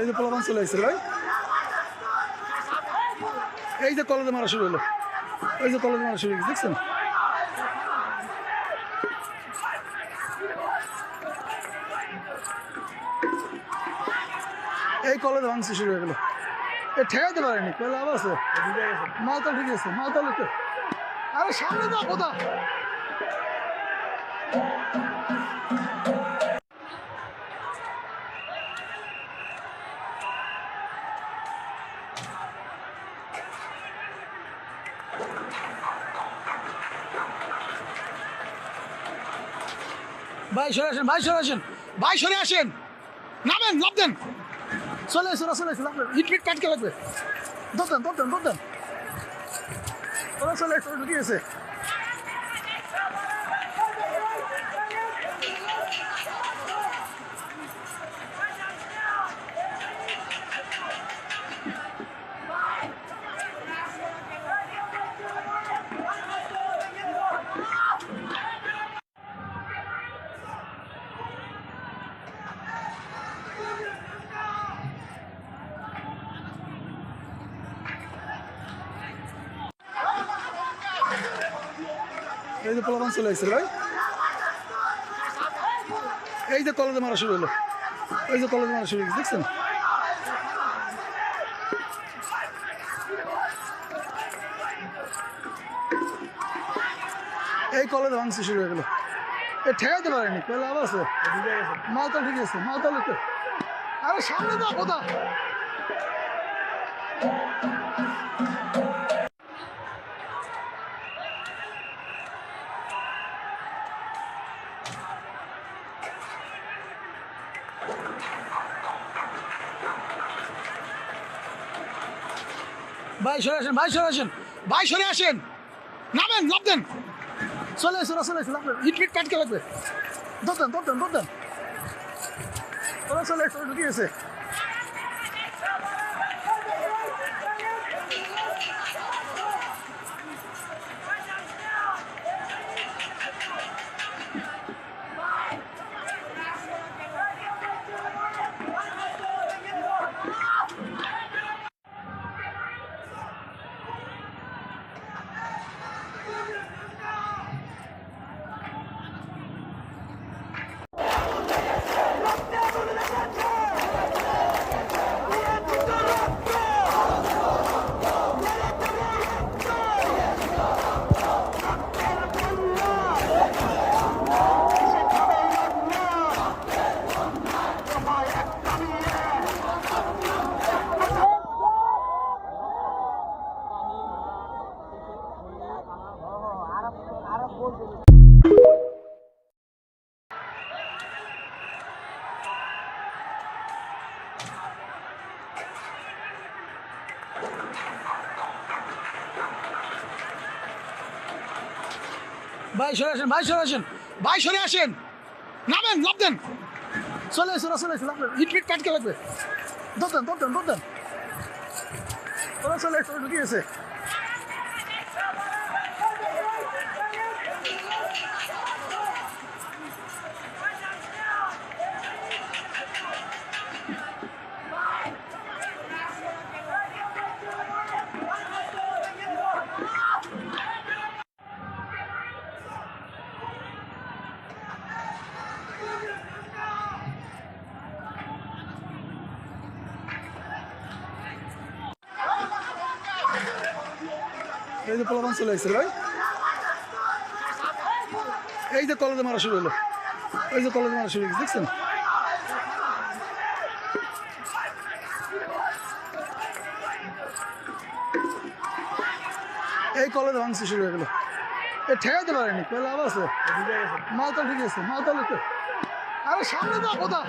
এই যে পোলাপান চলে আসছে ভাই। এই যে কলেজে মারা শুরু হলো। এই যে কলেজে মারা শুরু হয়েছে, দেখছেন? এই কলেজে ভাঙছে শুরু হয়ে গেল। এ ঠেকাইতে পারেনি কে লাভ আছে? মাতাল ঠিক আছে মাতাল আরে সামনে দাও কোথা ভাই, সরে আসেন, ভাই, সরে আসেন। ভাই, সরে আসেন। নামেন লাভ দেন। চলে এসো চলে এসো লাভ দেন। হিট ফিট কাটকে লাগবে। ধরতেন ধরতেন ধরতেন ওরা চলে এসো ঢুকিয়েছে এই যে পোলাপান চলে আসছে, ভাই। এই যে কলেজে মারা শুরু হলো। এই যে কলেজে মারা শুরু হয়েছে, দেখছেন? এই কলেজে ভাঙছে শুরু হয়ে গেল। এ ঠেকাইতে পারেনি কে লাভ আছে? মাতাল ঠিক আছে একটু আরে সামনে দাও কোথা ভাই, সরে আসেন, ভাই, সরে আসেন। ভাই, সরে আসেন। নামেন লাভ দেন। চলে এসে চলে এসে লাভ দেন ইট ফিট কাটকে লাগবে। ধরতেন ধরতেন ধরতেন ওরা চলে এসো ঢুকিয়েছে ভাই, সরে আসেন, ভাই, সরে আসেন। ভাই, সরে আসেন। নামেন লাভ দেন। চলে এসো চলে এসো লাভ দেন। ইট ফিট কাটকে লাগবে। ধরতেন ধরতেন ধরতেন ওরা চলে এসো ঢুকিয়েছে এই যে পোলাপান চলে আসছে ভাই। এই যে কলেজে মারা শুরু হলো। এই যে কলেজে মারা শুরু হয়েছে, দেখছেন? এই কলেজে ভাঙছে শুরু হয়ে গেল। এ ঠেকাইতে পারেনি কে লাভ আছে? মাতাল ঠিক আছে মাতাল একটু আরে সামনে দাও কোথা